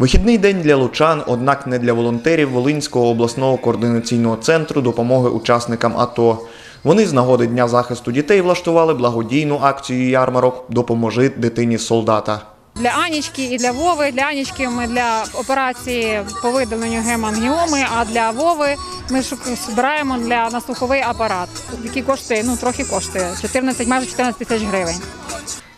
Вихідний день для лучан, однак не для волонтерів Волинського обласного координаційного центру допомоги учасникам АТО. Вони з нагоди Дня захисту дітей влаштували благодійну акцію ярмарок Допоможи дитині солдата. Для Анічки і для Вови. Для Анічки ми для операції по видаленню гемангіоми, а для Вови ми збираємо для на слуховий апарат, який коштує, ну трохи коштує 14, майже 14 тисяч гривень.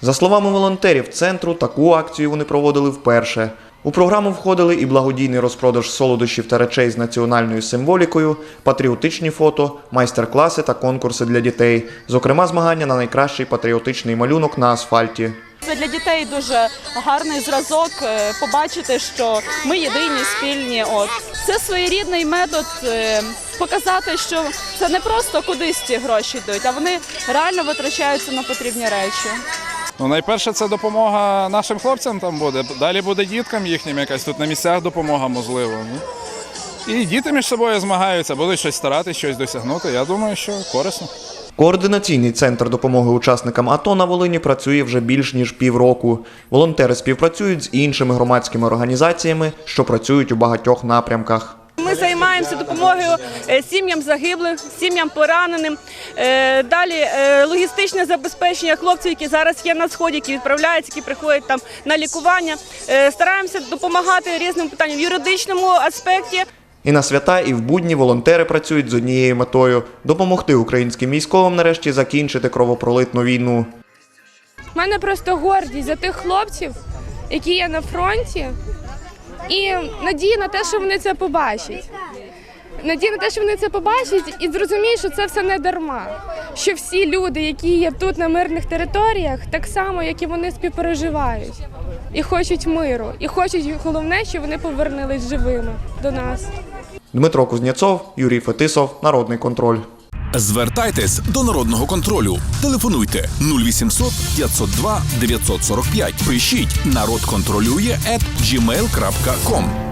За словами волонтерів центру, таку акцію вони проводили вперше. У програму входили і благодійний розпродаж солодощів та речей з національною символікою, патріотичні фото, майстер-класи та конкурси для дітей, зокрема змагання на найкращий патріотичний малюнок на асфальті. Це для дітей дуже гарний зразок е, побачити, що ми єдині, спільні. От це своєрідний метод е, показати, що це не просто кудись ці гроші йдуть, а вони реально витрачаються на потрібні речі. Ну, найперше, це допомога нашим хлопцям там буде. Далі буде діткам їхнім якась тут на місцях допомога, можливо. Ну. І діти між собою змагаються, будуть щось старатися, щось досягнути. Я думаю, що корисно. Координаційний центр допомоги учасникам АТО на Волині працює вже більш ніж півроку. Волонтери співпрацюють з іншими громадськими організаціями, що працюють у багатьох напрямках. Ми займаємося допомогою е, сім'ям загиблих, сім'ям пораненим. Е, Далі е, логістичне забезпечення хлопців, які зараз є на сході, які відправляються, які приходять там на лікування. Е, Стараємося допомагати різним питанням в юридичному аспекті. І на свята, і в будні волонтери працюють з однією метою допомогти українським військовим нарешті закінчити кровопролитну війну. У мене просто гордість за тих хлопців, які є на фронті, і надія на те, що вони це побачать. Надія на те, що вони це побачать і зрозуміють, що це все не дарма. Що всі люди, які є тут на мирних територіях, так само, як і вони співпереживають, і хочуть миру, і хочуть головне, щоб вони повернулись живими до нас. Дмитро Кузнєцов, Юрій Фетисов, Народний контроль. Звертайтесь до народного контролю. Телефонуйте 0800 502 945. Пишіть народ контролює at gmail.com.